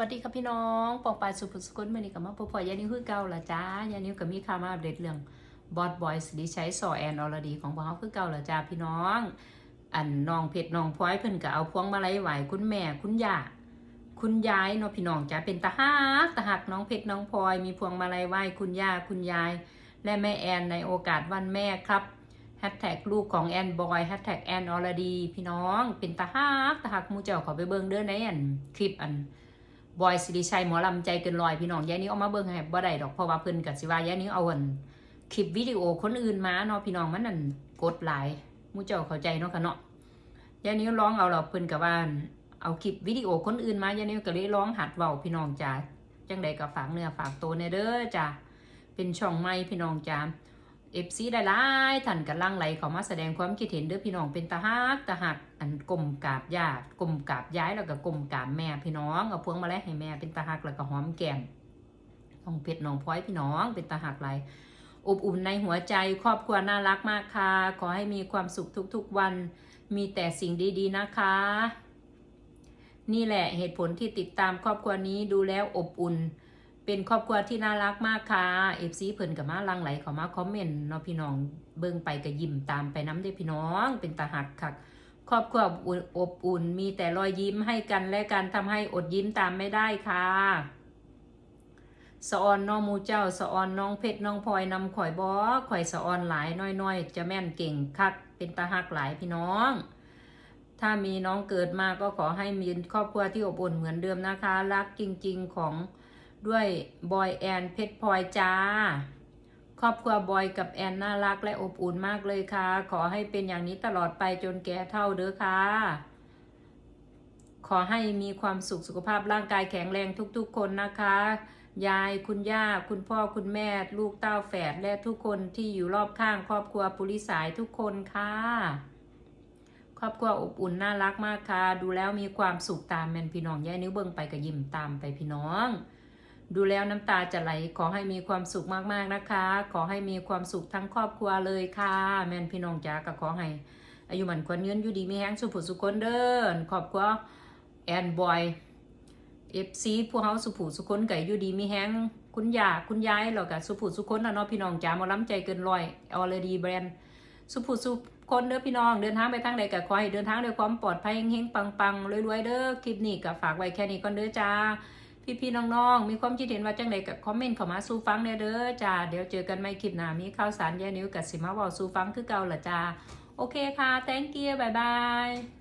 สวัสดีครับพี่น้องปองปายสุภสุขนมื่อนี้กับมาพบพอยานิ้วคือเก่าละจ้ายานิ้วกับมีข่าวมาอัปเดตเรื่องบอสบอยสิริชัยสอแอนอรดีของพวกเขาคือเก่าละจ้าพี่น้อง อันน้องเพชรน้องพลอยเพิ่นก็เอาพวงมาลัยไหวคุณแม่คุณย่าคุณยายเนาะพี่น้องจ้าเป็นตาฮักตาหักน้องเพชรน้องพลอยมีพวงมาลัยไหวคุณย่าคุณยาย และแม่แอนในโอกาสวันแม่ครับแฮชแท็กลูกของแอนบอยแฮชแท็กแอนอรดีพี่น้องเป็นตาฮักตาหักมูเจ้าขอไปเบิ่งเด้อในอันคลิปอัน บอยสิริชัยหมอลำใจเกินลอยพี่น้องยายนิ้วเอามาเบิ่งให้บ่ได้ดอกเพราะว่าเพิ่นกับสิว่ายายนิ้วเอาอันคลิปวิดีโอคนอื่นมาเนาะพี่น้องมันนั่นกดหลายมูเจ้าเข้าใจเนาะค่ะเนาะยายนิ้วร้องเอาเราเพิ่นกับว่าเอาคลิปวิดีโอคนอื่นมายายนิ้วก็เลยร้องหัดเว้าพี่น้องจ้าจังใดก็ฝากเนื้อฝากตัวในเด้อจ้าเป็นช่องใหม่พี่น้องจ้า เอฟซีได้หลายท่านกำลังไหลเขามาแสดงความคิดเห็นเด้อพี่น้องเป็นตาฮักตาหักอันกลมกาบญาติกลมกาบย้ายแล้วก็กลมกาบแม่พี่น้องเอาพวงมาลัยให้แม่เป็นตาหักแล้วก็หอมแก้มน้องเพชรน้องพลอยพี่น้องเป็นตาหักไหลายอบอุ่นในหัวใจครอบครัวน่ารักมากค่ะ ขอให้มีความสุขทุกๆวัน มีแต่สิ่งดีๆนะคะ นี่แหละเหตุผลที่ติดตามครอบครัวนี้ดูแล้วอบอุ่น เป็นครอบครัวที่น่ารักมากค่ะเอฟซีเพิ่นกับมาลังไหลเขามาคอมเมนต์เนาะพี่น้องเบิ่งไปก็ยิ้มตามไปน้ำเด้พี่น้องเป็นตาหักคักครอบครัวอบอุ่นมีแต่รอยยิ้มให้กันและกันทำให้อดยิ้มตามไม่ได้ค่ะสะออนน้องมูเจ้าสะออนน้องเพชรน้องพลอยนำข่อยบอข่อยสะออนหลายน้อยๆ จะแม่นเก่งคักเป็นตาหักหลายพี่น้อง ถ้ามีน้องเกิดมาก็ขอให้มีครอบครัวที่อบอุ่นเหมือนเดิมนะคะ รักจริง ๆของ ด้วยบอยแอนเพชรพลอยจ้า ครอบครัวบอยกับแอนน่ารักและอบอุ่นมากเลยค่ะ ขอให้เป็นอย่างนี้ตลอดไปจนแก่เท่าเด้อค่ะ ขอให้มีความสุขสุขภาพร่างกายแข็งแรงทุกๆ คนนะคะ ยายคุณย่าคุณพ่อคุณแม่ ลูกเต้าแฝดและทุกคนที่อยู่รอบข้างครอบครัวปุริสายทุกคนค่ะครอบครัวอบอุ่นน่ารักมากค่ะ ดูแล้วมีความสุขตามแมนพี่น้องย่านิ้วเบิ่งไปก็ยิ้มตามไปพี่น้อง ดูแล้วน้ำตาจะไหลขอให้มีความสุขมากๆนะคะ ขอให้มีความสุขทั้งครอบครัวเลยค่ะ แม่นพี่น้องจ๋าก็ขอให้อายุหมันควรเงินอยู่ดีมีแห้งสุขสุขคนเด้อครอบครัวแอนบอยเอฟซีพวกเขาสุผูสุคนไก่อยู่ดีมีแห้งคุณยาคุณยายแล้วก็สุผูสุคนนะเนาะพี่น้องจ๋ามาล้ำใจเกินร้อยออลดีแบรนด์สุผูสุคนเด้อพี่น้องเดินทางไปทางใดก็ขอให้เดินทางด้วยความปลอดภัยเฮงๆปังๆรวยๆเด้อคลิปนี้ก็ฝากไว้แค่นี้ก่อนเด้อจ้า พี่ๆน้องๆ มีความคิดเห็นว่าจังไดกับคอมเมนต์เข้ามาสู่ฟังเด้อจ้า เดี๋ยวเจอกันใหม่คลิปหน้ามีข่าวสารยานิ้วกับสิมาเว้าสู่ฟังคือเก่าละจ้า โอเคค่ะ thank you บายบาย